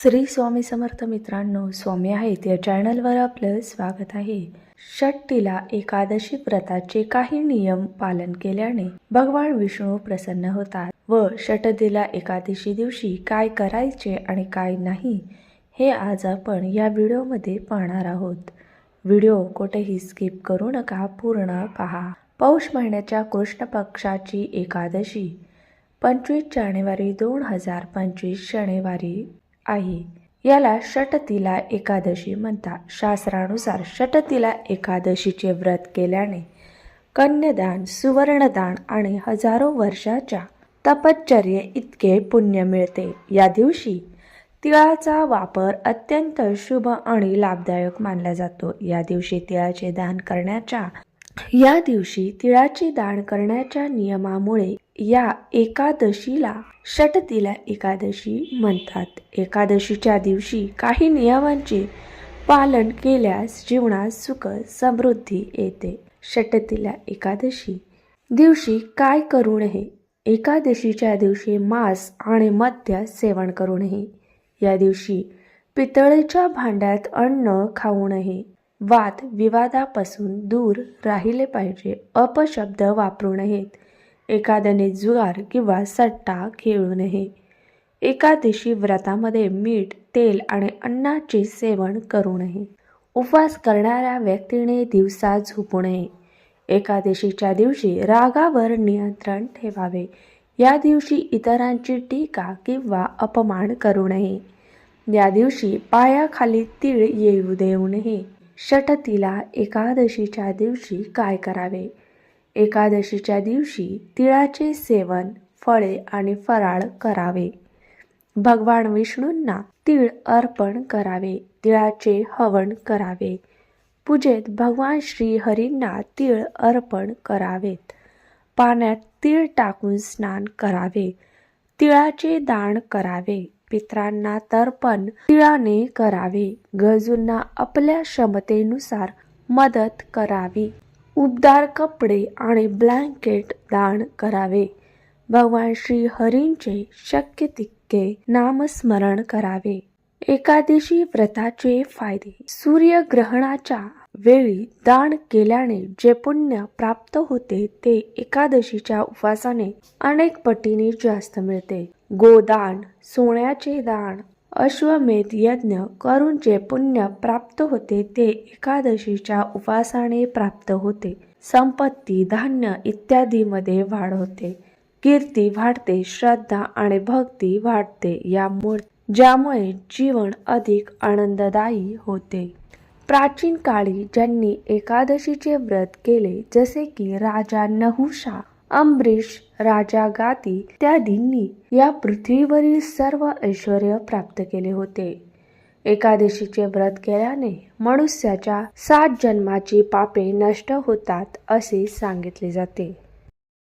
श्री स्वामी समर्थ मित्रांनो स्वामी आहेत या चॅनलवर आपलं स्वागत आहे. षट्टीला एकादशी व्रताचे काही नियम पालन केल्याने भगवान विष्णू प्रसन्न होतात व षटदिला एकादशी दिवशी काय करायचे आणि काय नाही हे आज आपण या व्हिडिओमध्ये पाहणार आहोत. व्हिडिओ कुठेही स्किप करू नका पूर्ण पहा. पौष महिन्याच्या कृष्ण पक्षाची एकादशी पंचवीस जानेवारी दोन हजार पंचवीस शनिवारी आहे. याला षटतिला एकादशी म्हणतात. शास्त्रानुसार षटतिला एकादशीचे व्रत केल्याने कन्यादान सुवर्णदान आणि हजारो वर्षाच्या तपश्चर्ये इतके पुण्य मिळते. या दिवशी तिळाचा वापर अत्यंत शुभ आणि लाभदायक मानला जातो. या दिवशी तिळाचे दान करण्याच्या या दिवशी तिळाचे दान करण्याच्या नियमामुळे या एकादशीला षटतिला एकादशी म्हणतात. एकादशीच्या दिवशी काही नियमांचे पालन केल्यास जीवनात सुख समृद्धी येते. षटतिला एकादशी दिवशी काय करू नये? एकादशीच्या दिवशी मांस आणि मद्य सेवन करू नये. या दिवशी पितळेच्या भांड्यात अन्न खाऊ नये. वाद विवादापासून दूर राहिले पाहिजे. अपशब्द वापरू नयेत. एखाद्याने जुगार किंवा सट्टा खेळू नये. एकादशी व्रतामध्ये मीठ तेल आणि अन्नाचे सेवन करू नये. उपवास करणाऱ्या व्यक्तीने दिवसा झोपू नये. एकादशीच्या दिवशी रागावर नियंत्रण ठेवावे. या दिवशी इतरांची टीका किंवा अपमान करू नये. या दिवशी पायाखाली तीळ येऊ देऊ नये. षटतिला एकादशीच्या दिवशी काय करावे? एकादशीच्या दिवशी तिळाचे सेवन फळे आणि फराळ करावे. भगवान विष्णूंना तीळ अर्पण करावे तिळाचे हवन करावे. पूजेत भगवान श्री हरींना तीळ अर्पण करावेत. पाण्यात तीळ टाकून स्नान करावे. तिळाचे दान करावे. पित्रांना तर्पण तिळाने करावे. गरजूंना आपल्या क्षमतेनुसार मदत करावी. उबदार कपडे आणि ब्लँकेट दान करावे. भगवान श्री हरींचे शक्य तितके नामस्मरण करावे. एकादशी व्रताचे फायदे. सूर्यग्रहणाच्या वेळी दान केल्याने जे पुण्य प्राप्त होते ते एकादशीच्या उपवासाने अनेक पटीने जास्त मिळते. गोदान सोन्याचे दान. अश्वमेध यज्ञ करून जे पुण्य प्राप्त होते ते एकादशीच्या उपवासाने प्राप्त होते. संपत्ती धान्य इत्यादीमध्ये वाढ होते. कीर्ती वाढते श्रद्धा आणि भक्ती वाढते यामुळे ज्यामुळे जीवन अधिक आनंददायी होते. प्राचीन काळी ज्यांनी एकादशीचे व्रत केले जसे की राजा नहुषा अंबरीश राजा गाती इत्यादींनी या पृथ्वीवरील सर्व ऐश्वर प्राप्त केले होते. एकादशीचे व्रत केल्याने मनुष्याच्या सात जन्माची पापे नष्ट होतात असे सांगितले जाते.